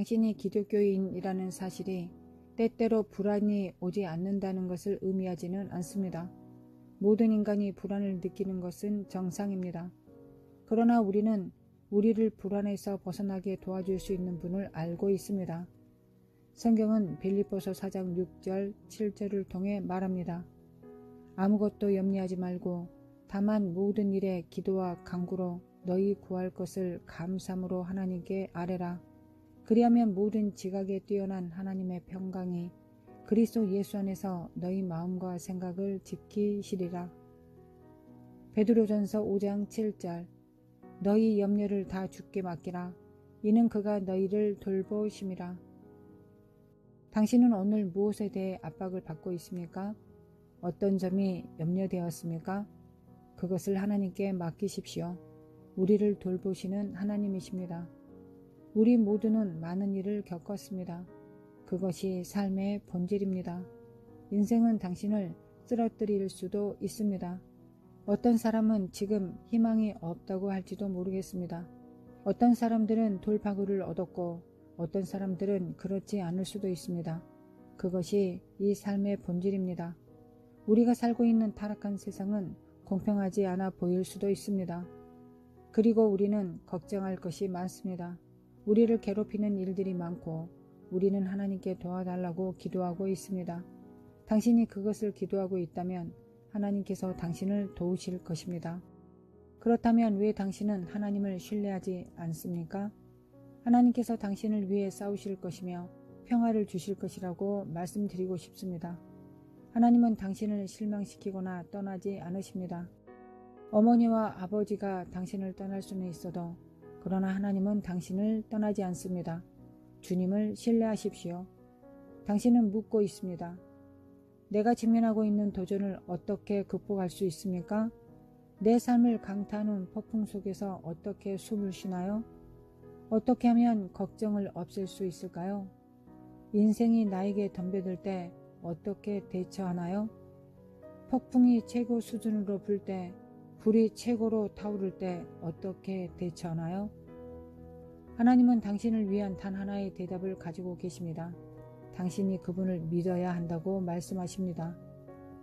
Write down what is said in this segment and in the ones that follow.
당신이 기독교인이라는 사실이 때때로 불안이 오지 않는다는 것을 의미하지는 않습니다. 모든 인간이 불안을 느끼는 것은 정상입니다. 그러나 우리는 우리를 불안에서 벗어나게 도와줄 수 있는 분을 알고 있습니다. 성경은 빌립보서 4장 6절, 7절을 통해 말합니다. 아무것도 염려하지 말고 다만 모든 일에 기도와 간구로 너희 구할 것을 감사함으로 하나님께 아뢰라. 그리하면 모든 지각에 뛰어난 하나님의 평강이 그리스도 예수 안에서 너희 마음과 생각을 지키시리라. 베드로전서 5장 7절 너희 염려를 다 주께 맡기라. 이는 그가 너희를 돌보심이라. 당신은 오늘 무엇에 대해 압박을 받고 있습니까? 어떤 점이 염려되었습니까? 그것을 하나님께 맡기십시오. 우리를 돌보시는 하나님이십니다. 우리 모두는 많은 일을 겪었습니다. 그것이 삶의 본질입니다. 인생은 당신을 쓰러뜨릴 수도 있습니다. 어떤 사람은 지금 희망이 없다고 할지도 모르겠습니다. 어떤 사람들은 돌파구를 얻었고 어떤 사람들은 그렇지 않을 수도 있습니다. 그것이 이 삶의 본질입니다. 우리가 살고 있는 타락한 세상은 공평하지 않아 보일 수도 있습니다. 그리고 우리는 걱정할 것이 많습니다. 우리를 괴롭히는 일들이 많고 우리는 하나님께 도와달라고 기도하고 있습니다. 당신이 그것을 기도하고 있다면 하나님께서 당신을 도우실 것입니다. 그렇다면 왜 당신은 하나님을 신뢰하지 않습니까? 하나님께서 당신을 위해 싸우실 것이며 평화를 주실 것이라고 말씀드리고 싶습니다. 하나님은 당신을 실망시키거나 떠나지 않으십니다. 어머니와 아버지가 당신을 떠날 수는 있어도 그러나 하나님은 당신을 떠나지 않습니다. 주님을 신뢰하십시오. 당신은 묻고 있습니다. 내가 직면하고 있는 도전을 어떻게 극복할 수 있습니까? 내 삶을 강타하는 폭풍 속에서 어떻게 숨을 쉬나요? 어떻게 하면 걱정을 없앨 수 있을까요? 인생이 나에게 덤벼들 때 어떻게 대처하나요? 폭풍이 최고 수준으로 불 때, 불이 최고로 타오를 때 어떻게 대처하나요? 하나님은 당신을 위한 단 하나의 대답을 가지고 계십니다. 당신이 그분을 믿어야 한다고 말씀하십니다.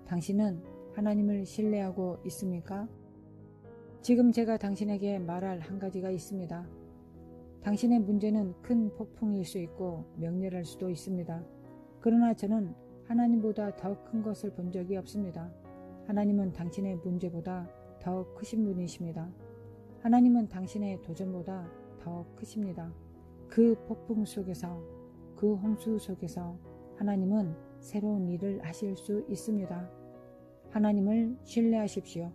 당신은 하나님을 신뢰하고 있습니까? 지금 제가 당신에게 말할 한 가지가 있습니다. 당신의 문제는 큰 폭풍일 수 있고 명렬할 수도 있습니다. 그러나 저는 하나님보다 더 큰 것을 본 적이 없습니다. 하나님은 당신의 문제보다 더 크신 분이십니다. 하나님은 당신의 도전보다 더 크십니다. 그 폭풍 속에서, 그 홍수 속에서 하나님은 새로운 일을 하실 수 있습니다. 하나님을 신뢰하십시오.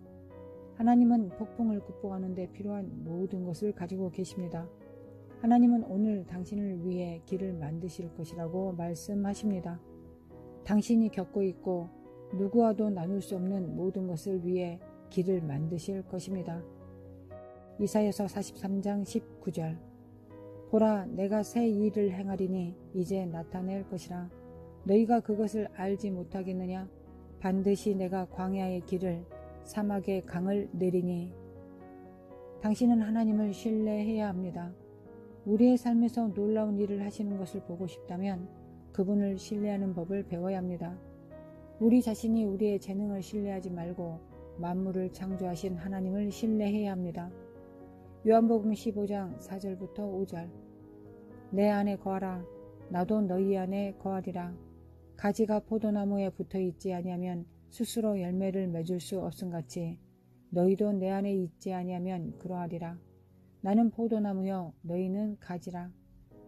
하나님은 폭풍을 극복하는 데 필요한 모든 것을 가지고 계십니다. 하나님은 오늘 당신을 위해 길을 만드실 것이라고 말씀하십니다. 당신이 겪고 있고 누구와도 나눌 수 없는 모든 것을 위해 길을 만드실 것입니다. 이사여서 43장 19절 보라 내가 새 일을 행하리니 이제 나타낼 것이라 너희가 그것을 알지 못하겠느냐 반드시 내가 광야의 길을 사막의 강을 내리니 당신은 하나님을 신뢰해야 합니다. 우리의 삶에서 놀라운 일을 하시는 것을 보고 싶다면 그분을 신뢰하는 법을 배워야 합니다. 우리 자신이 우리의 재능을 신뢰하지 말고 만물을 창조하신 하나님을 신뢰해야 합니다. 요한복음 15장 4절부터 5절. 내 안에 거하라. 나도 너희 안에 거하리라. 가지가 포도나무에 붙어 있지 아니하면 스스로 열매를 맺을 수 없음같이 너희도 내 안에 있지 아니하면 그러하리라. 나는 포도나무여 너희는 가지라.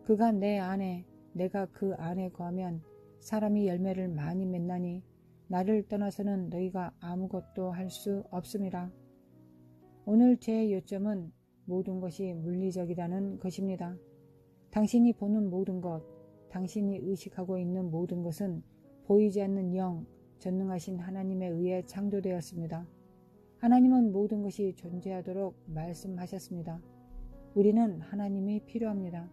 그가 내 안에 내가 그 안에 거하면 사람이 열매를 많이 맺나니 나를 떠나서는 너희가 아무것도 할 수 없음이라. 오늘 제 요점은 모든 것이 물리적이라는 것입니다. 당신이 보는 모든 것, 당신이 의식하고 있는 모든 것은 보이지 않는 영, 전능하신 하나님에 의해 창조되었습니다. 하나님은 모든 것이 존재하도록 말씀하셨습니다. 우리는 하나님이 필요합니다.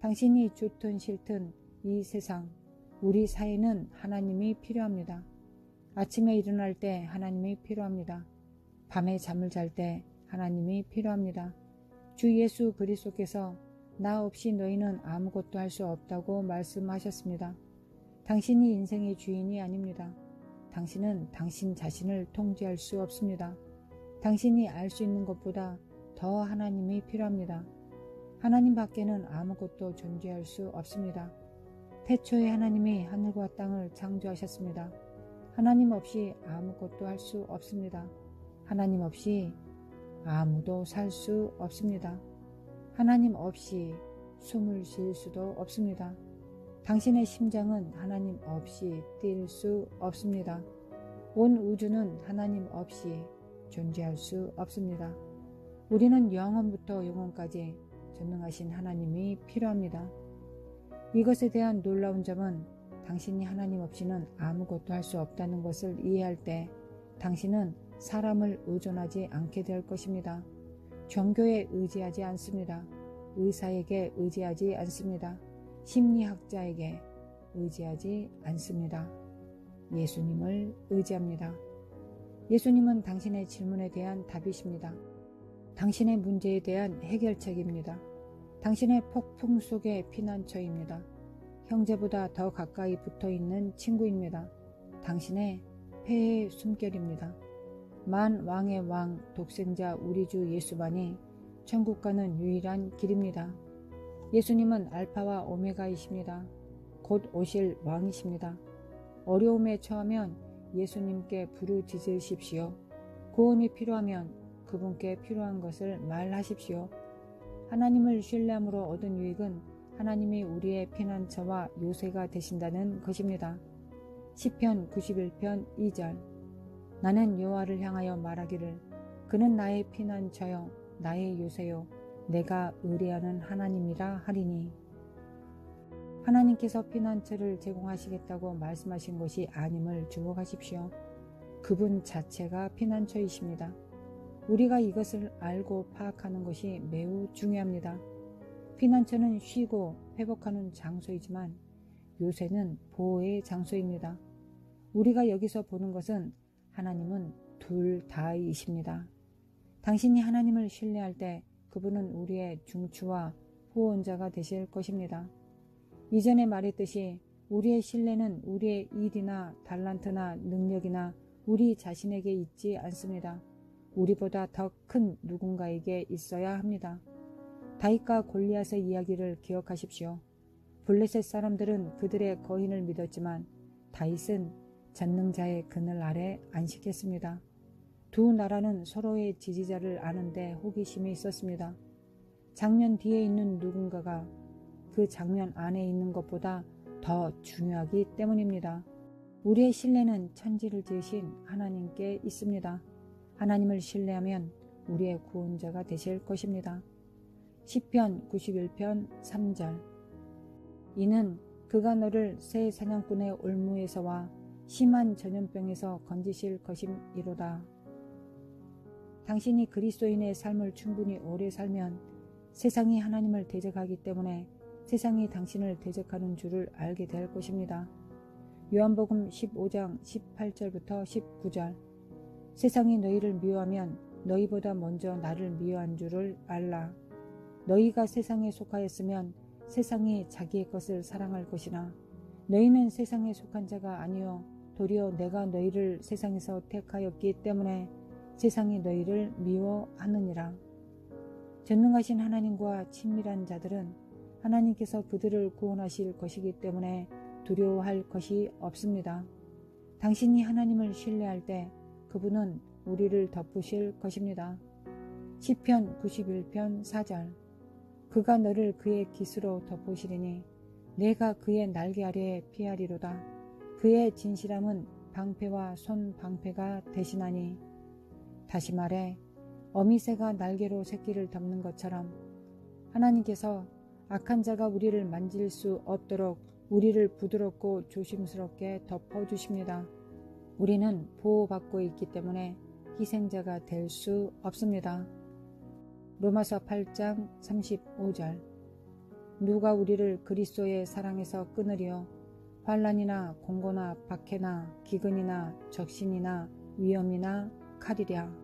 당신이 좋든 싫든 이 세상, 우리 사회는 하나님이 필요합니다. 아침에 일어날 때 하나님이 필요합니다. 밤에 잠을 잘 때 하나님이 필요합니다. 주 예수 그리스도께서 나 없이 너희는 아무것도 할 수 없다고 말씀하셨습니다. 당신이 인생의 주인이 아닙니다. 당신은 당신 자신을 통제할 수 없습니다. 당신이 알 수 있는 것보다 더 하나님이 필요합니다. 하나님 밖에는 아무것도 존재할 수 없습니다. 태초에 하나님이 하늘과 땅을 창조하셨습니다. 하나님 없이 아무것도 할 수 없습니다. 하나님 없이 아무도 살 수 없습니다. 하나님 없이 숨을 쉴 수도 없습니다. 당신의 심장은 하나님 없이 뛸 수 없습니다. 온 우주는 하나님 없이 존재할 수 없습니다. 우리는 영원부터 영원까지 전능하신 하나님이 필요합니다. 이것에 대한 놀라운 점은 당신이 하나님 없이는 아무것도 할 수 없다는 것을 이해할 때 당신은 사람을 의존하지 않게 될 것입니다. 종교에 의지하지 않습니다. 의사에게 의지하지 않습니다. 심리학자에게 의지하지 않습니다. 예수님을 의지합니다. 예수님은 당신의 질문에 대한 답이십니다. 당신의 문제에 대한 해결책입니다. 당신의 폭풍 속의 피난처입니다. 형제보다 더 가까이 붙어 있는 친구입니다. 당신의 폐의 숨결입니다. 만 왕의 왕 독생자 우리 주 예수만이 천국 가는 유일한 길입니다. 예수님은 알파와 오메가이십니다. 곧 오실 왕이십니다. 어려움에 처하면 예수님께 부르짖으십시오. 구원이 필요하면 그분께 필요한 것을 말하십시오. 하나님을 신뢰함으로 얻은 유익은 하나님이 우리의 피난처와 요새가 되신다는 것입니다. 시편 91편 2절 나는 여호와를 향하여 말하기를 그는 나의 피난처요 나의 요새요 내가 의뢰하는 하나님이라 하리니 하나님께서 피난처를 제공하시겠다고 말씀하신 것이 아님을 주목하십시오. 그분 자체가 피난처이십니다. 우리가 이것을 알고 파악하는 것이 매우 중요합니다. 피난처는 쉬고 회복하는 장소이지만 요새는 보호의 장소입니다. 우리가 여기서 보는 것은 하나님은 둘 다이십니다. 당신이 하나님을 신뢰할 때 그분은 우리의 중추와 후원자가 되실 것입니다. 이전에 말했듯이 우리의 신뢰는 우리의 일이나 달란트나 능력이나 우리 자신에게 있지 않습니다. 우리보다 더 큰 누군가에게 있어야 합니다. 다윗과 골리앗의 이야기를 기억하십시오. 블레셋 사람들은 그들의 거인을 믿었지만 다윗은 전능자의 그늘 아래 안식했습니다. 두 나라는 서로의 지지자를 아는데 호기심이 있었습니다. 장면 뒤에 있는 누군가가 그 장면 안에 있는 것보다 더 중요하기 때문입니다. 우리의 신뢰는 천지를 지으신 하나님께 있습니다. 하나님을 신뢰하면 우리의 구원자가 되실 것입니다. 시편 91편 3절 이는 그가 너를 새 사냥꾼의 올무에서와 심한 전염병에서 건지실 것임이로다. 당신이 그리스도인의 삶을 충분히 오래 살면 세상이 하나님을 대적하기 때문에 세상이 당신을 대적하는 줄을 알게 될 것입니다. 요한복음 15장 18절부터 19절 세상이 너희를 미워하면 너희보다 먼저 나를 미워한 줄을 알라. 너희가 세상에 속하였으면 세상이 자기의 것을 사랑할 것이나 너희는 세상에 속한 자가 아니요 도리어 내가 너희를 세상에서 택하였기 때문에 세상이 너희를 미워하느니라. 전능하신 하나님과 친밀한 자들은 하나님께서 그들을 구원하실 것이기 때문에 두려워할 것이 없습니다. 당신이 하나님을 신뢰할 때 그분은 우리를 덮으실 것입니다. 시편 91편 4절 그가 너를 그의 깃으로 덮으시리니 내가 그의 날개 아래에 피하리로다. 그의 진실함은 방패와 손 방패가 대신하니 다시 말해 어미새가 날개로 새끼를 덮는 것처럼 하나님께서 악한 자가 우리를 만질 수 없도록 우리를 부드럽고 조심스럽게 덮어주십니다. 우리는 보호받고 있기 때문에 희생자가 될 수 없습니다. 로마서 8장 35절. 누가 우리를 그리스도의 사랑에서 끊으리요? 환란이나 공고나 박해나 기근이나 적신이나 위험이나 칼이랴